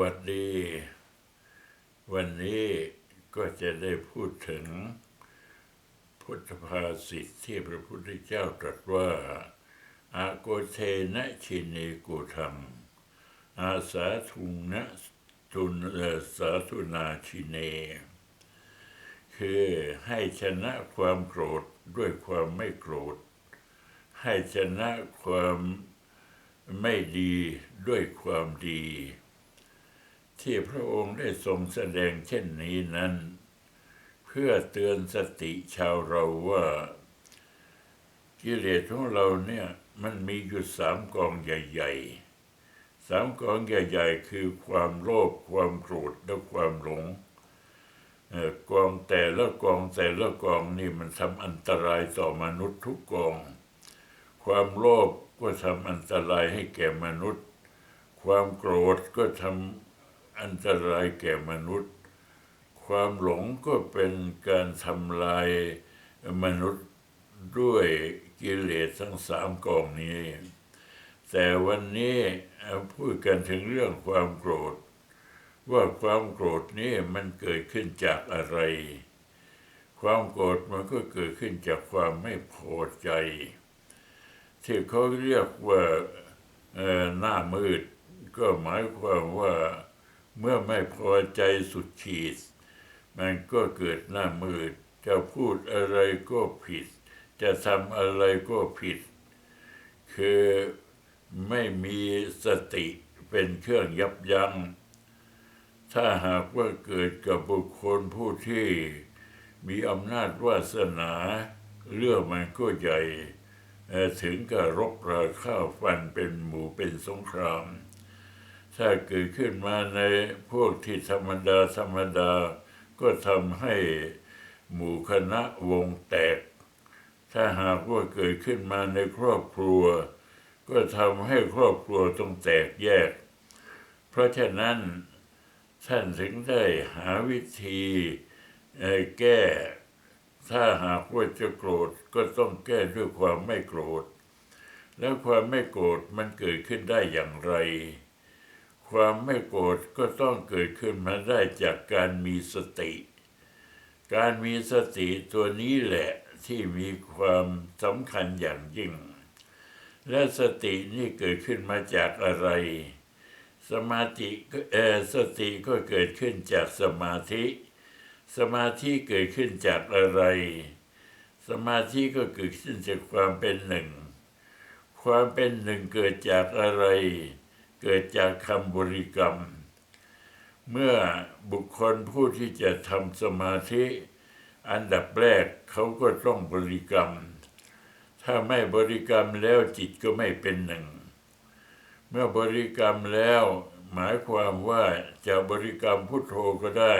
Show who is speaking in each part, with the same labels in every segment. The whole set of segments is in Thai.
Speaker 1: สวัสดี วันนี้ก็จะได้พูดถึง พุทธภาษิตที่พระพุทธเจ้าตรัสว่าอาโกเทนะชินีโกูทังอาสาทุงนะทุนสาธุนาชิเน คือให้ชนะความโกรธด้วยความไม่โกรธ ให้ชนะความไม่ดีด้วยความดี ที่พระองค์ได้ทรงแสดงเช่นนี้นั้น เพื่อเตือนสติชาวเราว่า กิเลสของเราเนี่ยมันมีอยู่สามกองใหญ่ ๆ สามกองใหญ่ ๆ คือความโลภความโกรธและความหลงออกองแต่ละกองแต่ละกองนี่มันทำอันตรายต่อมนุษย์ทุกกอง ความโลภก็ทำอันตรายให้แก่มนุษย์ ความโกรธก็ทำ อันตรายแก่มนุษย์ ความหลงก็เป็นการทำลายมนุษย์ด้วยกิเลสทั้งสามกองนี้ แต่วันนี้พูดกันถึงเรื่องความโกรธ ว่าความโกรธนี้มันเกิดขึ้นจากอะไร ความโกรธมันก็เกิดขึ้นจากความไม่พอใจ ที่เขาเรียกว่าหน้ามืด ก็หมายความว่า เมื่อไม่พอใจสุดขีด มันก็เกิดหน้ามืด จะพูดอะไรก็ผิด จะทำอะไรก็ผิด คือไม่มีสติเป็นเครื่องยับยัง้ง ถ้าหากว่าเกิดกับบุคคลผู้ที่มีอำนาจวาสนา เรื่องมันก็ใหญ่ ถึงกับรบราข้าวฟันเป็นหมู่เป็นสงคราม ถ้าเกิดขึ้นมาในพวกที่ธรรมดาธรรมดา ก็ทำให้หมู่คณะวงแตก ถ้าหากว่าเกิดขึ้นมาในครอบครัว ก็ทำให้ครอบครัวต้องแตกแยก เพราะฉะนั้นท่านถึงได้หาวิธีแก้ ถ้าหากว่าจะโกรธก็ต้องแก้ด้วยความไม่โกรธ แล้วความไม่โกรธมันเกิดขึ้นได้อย่างไร ความไม่โกรธก็ต้องเกิดขึ้นมาได้จากการมีสติ การมีสติตัวนี้แหละที่มีความสำคัญอย่างยิ่ง และสตินี่เกิดขึ้นมาจากอะไร สมาธิก็เออสติก็เกิดขึ้นจากสมาธิ สมาธิเกิดขึ้นจากอะไร สมาธิก็เกิดขึ้นจากความเป็นหนึ่ง ความเป็นหนึ่งเกิดจากอะไร เกิดจากคำบริกรรม เมื่อบุคคลผู้ที่จะทำสมาธิ อันดับแรกเขาก็ต้องบริกรรม ถ้าไม่บริกรรมแล้วจิตก็ไม่เป็นหนึ่ง เมื่อบริกรรมแล้วหมายความว่าจะบริกรรมพุทโธก็ได้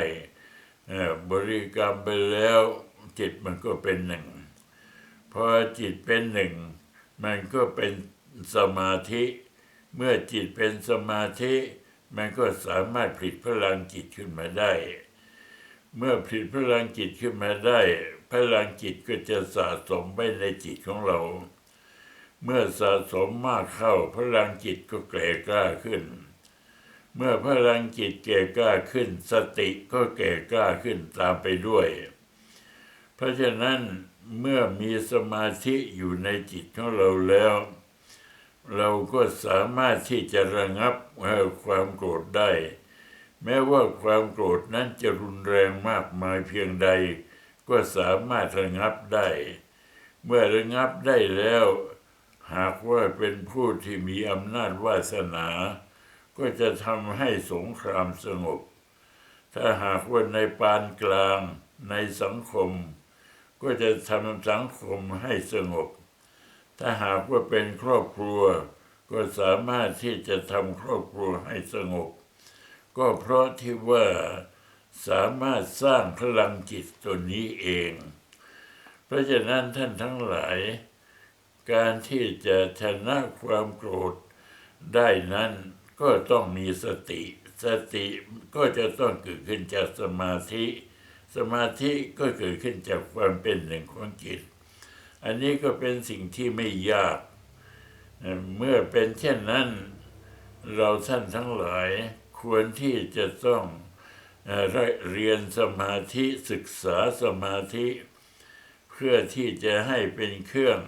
Speaker 1: บริกรรมไปแล้วจิตมันก็เป็นหนึ่ง พอจิตเป็นหนึ่ง มันก็เป็นสมาธิ เมื่อจิตเป็นสมาธิ มันก็สามารถผลิตพลังจิตขึ้นมาได้ เมื่อผลิตพลังจิตขึ้นมาได้ พลังจิตก็จะสะสมไว้ในจิตของเรา เมื่อสะสมมากเข้าพลังจิตก็แก่กล้าขึ้น เมื่อพลังจิตแก่กล้าขึ้น สติก็แก่กล้าขึ้นตามไปด้วย เพราะฉะนั้นเมื่อมีสมาธิอยู่ในจิตของเราแล้ว เราก็สามารถที่จะระงับความโกรธได้ แม้ว่าความโกรธนั้นจะรุนแรงมากมายเพียงใด ก็สามารถระงับได้ เมื่อระงับได้แล้ว หากว่าเป็นผู้ที่มีอำนาจวาสนา ก็จะทำให้สงครามสงบ ถ้าหากว่าในปานกลางในสังคม ก็จะทำสังคมให้สงบ ถ้าหากว่าเป็นครอบครัว ก็สามารถที่จะทำครอบครัวให้สงบ ก็เพราะที่ว่าสามารถสร้างพลังจิตตัวนี้เอง เพราะฉะนั้นท่านทั้งหลาย การที่จะชนะความโกรธได้นั้นก็ต้องมีสติ สติก็จะต้องเกิดขึ้นจากสมาธิ สมาธิก็เกิดขึ้นจากความเป็นหนึ่งของจิต อันนี้ก็เป็นสิ่งที่ไม่ยาก เมื่อเป็นเช่นนั้น เราท่านทั้งหลายควรที่จะต้องเรียนสมาธิศึกษาสมาธิ เพื่อที่จะให้เป็นเครื่อง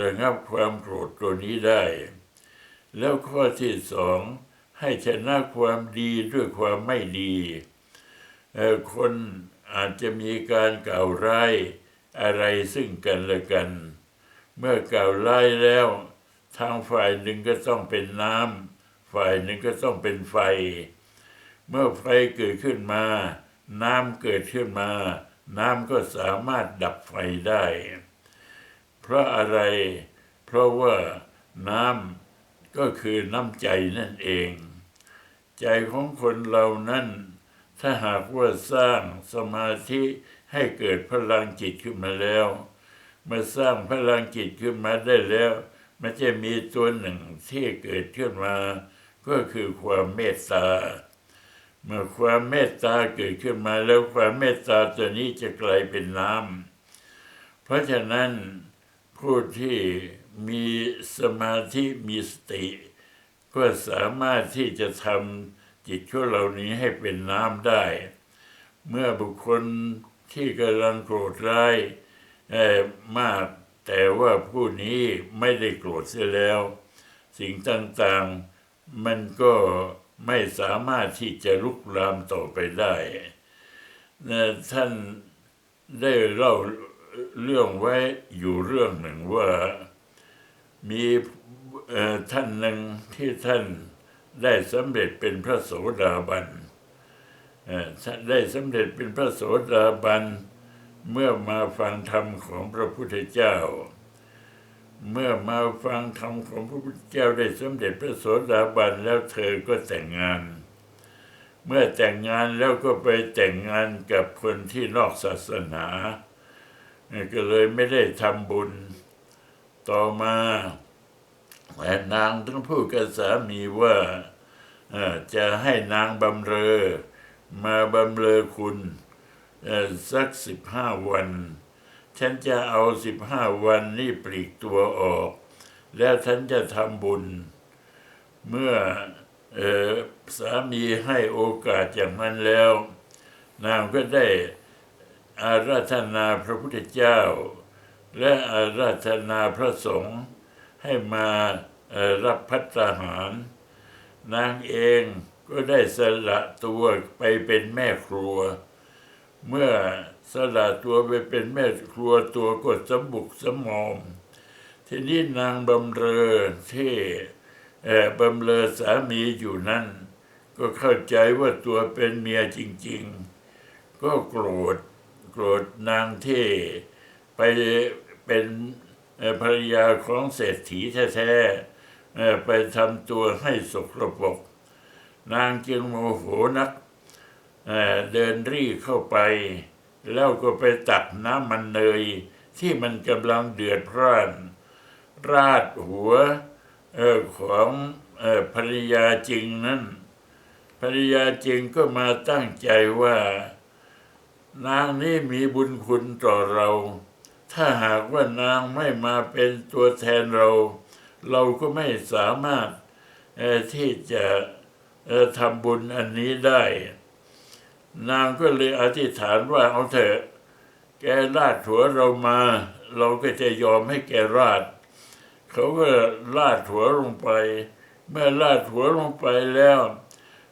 Speaker 1: ระงับความโกรธตัวนี้ได้ แล้วข้อที่สองให้ชนะความดีด้วยความไม่ดี คนอาจจะมีการกล่าวร้าย อะไรซึ่งกันและกัน เมื่อกล่าวร้ายแล้ว ทางฝ่ายหนึ่งก็ต้องเป็นน้ำฝ่ายหนึ่งก็ต้องเป็นไฟ เมื่อไฟเกิดขึ้นมา น้ำเกิดขึ้นมา น้ำก็สามารถดับไฟได้ เพราะอะไร เพราะว่าน้ำก็คือน้ำใจนั่นเอง ใจของคนเรานั้นถ้าหากว่าสร้างสมาธิ ให้เกิดพลังจิตขึ้นมาแล้ว เมื่อสร้างพลังจิตขึ้นมาได้แล้วมันจะมีตัวหนึ่งที่เกิดขึ้นมา ก็คือความเมตตา เมื่อความเมตตาเกิดขึ้นมาแล้วความเมตตาตัวนี้จะกลายเป็นน้ำเพราะฉะนั้นผู้ที่มีสมาธิมีสติ ก็สามารถที่จะทำจิตของเรานี้ให้เป็นน้ำได้ เมื่อบุคคล ที่กำลังโกรธร้ายมาก แต่ว่าผู้นี้ไม่ได้โกรธเสียแล้ว สิ่งต่างๆมันก็ไม่สามารถที่จะลุกลามต่อไปได้ท่านได้เล่าเรื่องไว้อยู่เรื่องหนึ่งว่ามีท่านหนึ่งที่ท่านได้สำเร็จเป็นพระโสดาบันเอ่อท่าน ได้สำเร็จเป็นพระโสดาบัน เมื่อมาฟังธรรมของพระพุทธเจ้า เมื่อมาฟังธรรมของพระพุทธเจ้าได้สำเร็จพระโสดาบันแล้วเธอก็แต่งงาน เมื่อแต่งงานแล้วก็ไปแต่งงานกับคนที่นอกศาสนา ก็เลยไม่ได้ทำบุญต่อมาแต่นางต้องพูดกับสามีว่าจะให้นางบำเรอ มาบำเรอคุณสักสิบห้าวัน ฉันจะเอาสิบห้าวันนี่ปลีกตัวออก แล้วฉันจะทำบุญ เมื่อออสามีให้โอกาสอย่างนั้นแล้ว นางก็ได้อาราธนาพระพุทธเจ้า และอาราธนาพระสงฆ์ให้มารับพัฒหาร นางเอง ก็ได้สละตัวไปเป็นแม่ครัว เมื่อสละตัวไปเป็นแม่ครัวตัวก็สมบุกสมอม ทีนี้นางบำเรอที่เอ่บำเรอสามีอยู่นั่น ก็เข้าใจว่าตัวเป็นเมียจริง ๆ ก็โกรธโกรธนางที่ไปเป็นภรรยาของเศรษฐีแท้ๆไปทำตัวให้สกรปรก นางจึงโมโหนักเเดินรีเข้าไป แล้วก็ไปตักน้ำมันเนยที่มันกำลังเดือดพร่านราดหัวออของออภรรยาจริงนั้นภรรยาจริงก็มาตั้งใจว่า นางนี้มีบุญคุณต่อเรา ถ้าหากว่านางไม่มาเป็นตัวแทนเรา เราก็ไม่สามารถที่จะ ทำบุญอันนี้ได้ นางก็เลยอธิษฐานว่าเอาเถอะแกราดหัวเรามา เราก็จะยอมให้แกราดเขาก็ลาดหัวลงไป เมื่อลาดหัวลงไปแล้ว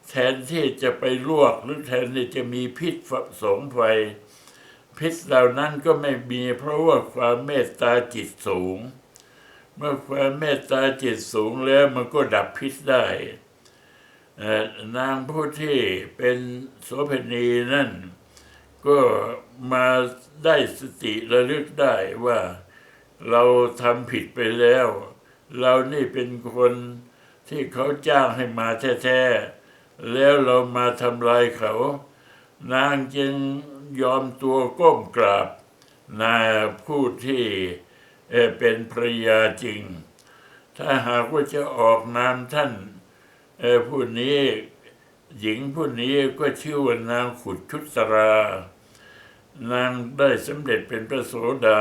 Speaker 1: แทนที่จะไปลวกหรือแทนที่จะมีพิษสงไฟพิษเหล่านั้นก็ไม่มีเพราะว่าความเมตตาจิตสูง เมื่อความเมตตาจิตสูงแล้วมันก็ดับพิษได้ นางผู้ที่เป็นโสเภณีนั่น ก็มาได้สติระลึกได้ว่าเราทำผิดไปแล้ว เรานี่เป็นคนที่เขาจ้างให้มาแท้ๆ แล้วเรามาทำลายเขา นางจึงยอมตัวก้มกราบนาผู้ที่เเป็นภรยาจริง ถ้าหากว่าจะออกนามท่าน เออผู้นี้หญิงผู้นี้ก็ชื่อว่านางขุดชุดตรา นางได้สำเร็จเป็นพระโสดา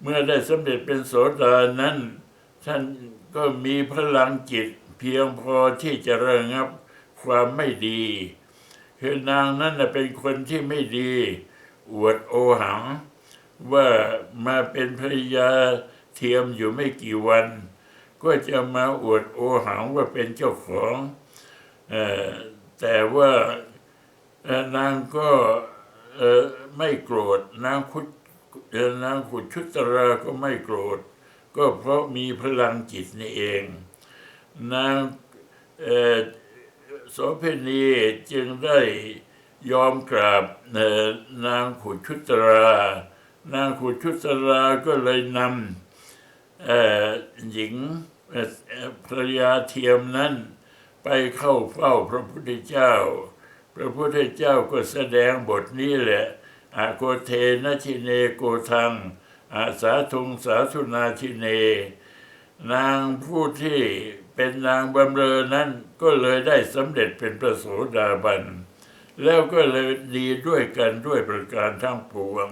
Speaker 1: เมื่อได้สำเร็จเป็นโสดานั้น ท่านก็มีพลังจิตเพียงพอที่จะระงับความไม่ดีคือนางนั้นเป็นคนที่ไม่ดี อวดโอหัง ว่ามาเป็นภรรยาเทียมอยู่ไม่กี่วัน ก็จะมาอวดโอหังว่าเป็นเจ้าของอแต่ว่านางก็ไม่โกรธนางคุดนางขุดชุตราก็ไม่โกรธ ก็เพราะมีพลังจิตนี่เอง นางโสเพณีจึงได้ยอมกราบนางขุดชุตรา นางขุดชุตราก็เลยนำหญิง ภรรยาเทียมนั้นไปเข้าเฝ้าพระพุทธเจ้า พระพุทธเจ้าก็แสดงบทนี้แหละอาโกเทนชิเนโกทังอาสาทุงสาธุนาชิเน นางผู้ที่เป็นนางบำเรอนั้นก็เลยได้สำเร็จเป็นพระโสดาบัน แล้วก็เลยดีด้วยกันด้วยประการทั้งปวง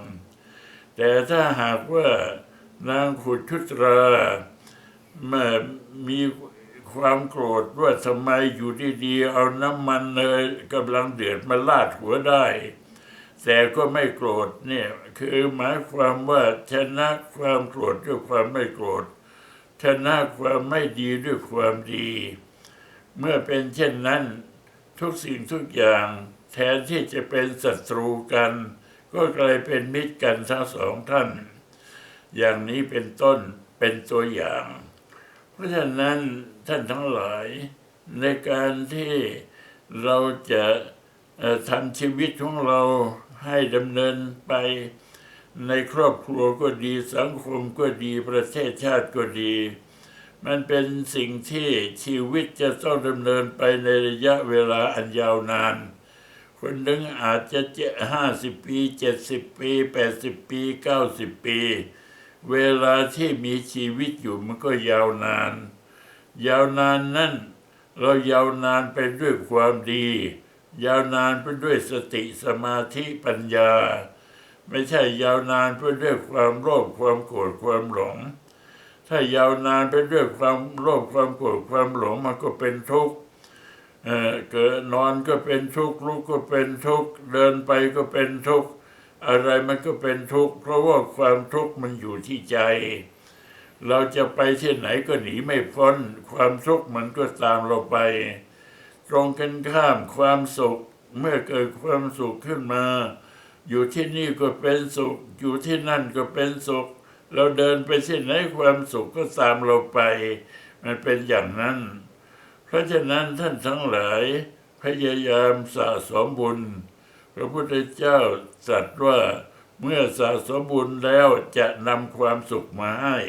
Speaker 1: แต่ถ้าหากว่านางขุดชุตรา มามีความโกรธว่าทำไมอยู่ดีๆเอาน้ำมันเนยกำลังเดือดมาลาดหัวได้ แต่ก็ไม่โกรธเนี่ยคือหมายความว่าชนะความโกรธด้วยความไม่โกรธชนะความไม่ดีด้วยความดี เมื่อเป็นเช่นนั้น ทุกสิ่งทุกอย่างแทนที่จะเป็นศัตรูกัน ก็กลายเป็นมิตรกันทั้งสองท่าน อย่างนี้เป็นต้นเป็นตัวอย่าง ราะฉะนั้นท่านทั้งหลายในการที่เราจะทำชีวิตของเราให้ดำเนินไปในครอบครัวก็ดีสังคมก็ดีประเทศชาติก็ดี มันเป็นสิ่งที่ชีวิตจะต้องดำเนินไปในระยะเวลาอันยาวนาน คนหนึ่งอาจจะเจ็ดห้าสิบปีเจ็ดสิบปีแปดสิบปีเก้าสิบปี เวลาที่มีชีวิตอยู่มันก็ยาวนาน ยาวนานนั้นเรายาวนานไปด้วยความดี ยาวนานไปด้วยสติสมาธิปัญญา ไม่ใช่ยาวนานไปด้วยความโลภความโกรธความหลง ถ้ายาวนานไปด้วยความโลภความโกรธความหลงมันก็เป็นทุกข์เออเกิดนอนก็เป็นทุกข์ลุกก็เป็นทุกข์เดินไปก็เป็นทุกข์ อะไรมันก็เป็นทุกข์เพราะว่าความทุกข์มันอยู่ที่ใจ เราจะไปที่ไหนก็หนีไม่พ้น ความทุกข์มันก็ตามเราไป ตรงกันข้ามความสุข เมื่อเกิดความสุขขึ้นมา อยู่ที่นี่ก็เป็นสุข อยู่ที่นั่นก็เป็นสุข เราเดินไปที่ไหนความสุขก็ตามเราไป มันเป็นอย่างนั้น เพราะฉะนั้นท่านทั้งหลายพยายามสะสมบุญ พระพุทธเจ้าตรัสว่าเมื่อสะสมบุญแล้วจะนำความสุขมาให้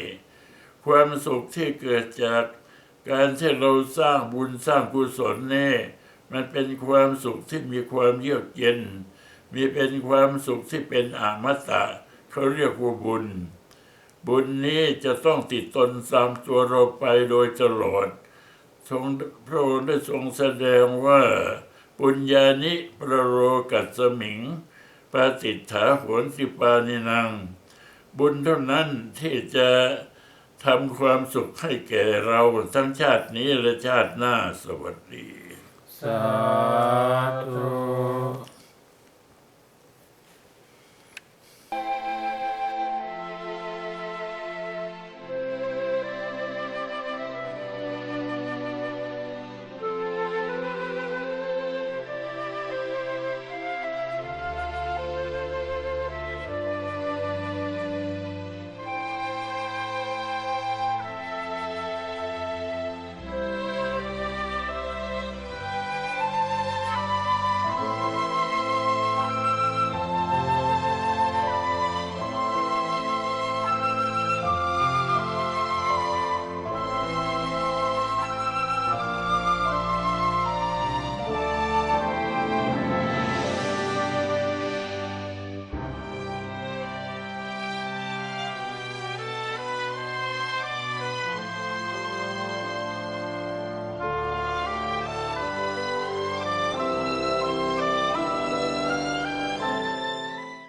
Speaker 1: ความสุขที่เกิดจากการที่เราสร้างบุญสร้างกุศลนี่มันเป็นความสุขที่มีความเยือกเย็น มีเป็นความสุขที่เป็นอมตะเขาเรียกว่าบุญ บุญนี้จะต้องติดตนตามตัวเราไปโดยตลอดทรงพระองค์ได้ทรงแสดงว่า ปุญญานิประโรกัสมิงปาติถาโหนสิปานินัง บุญเท่านั้นที่จะทำความสุขให้แก่เราทั้งชาตินี้และชาติหน้าสวัสดี
Speaker 2: สาธุ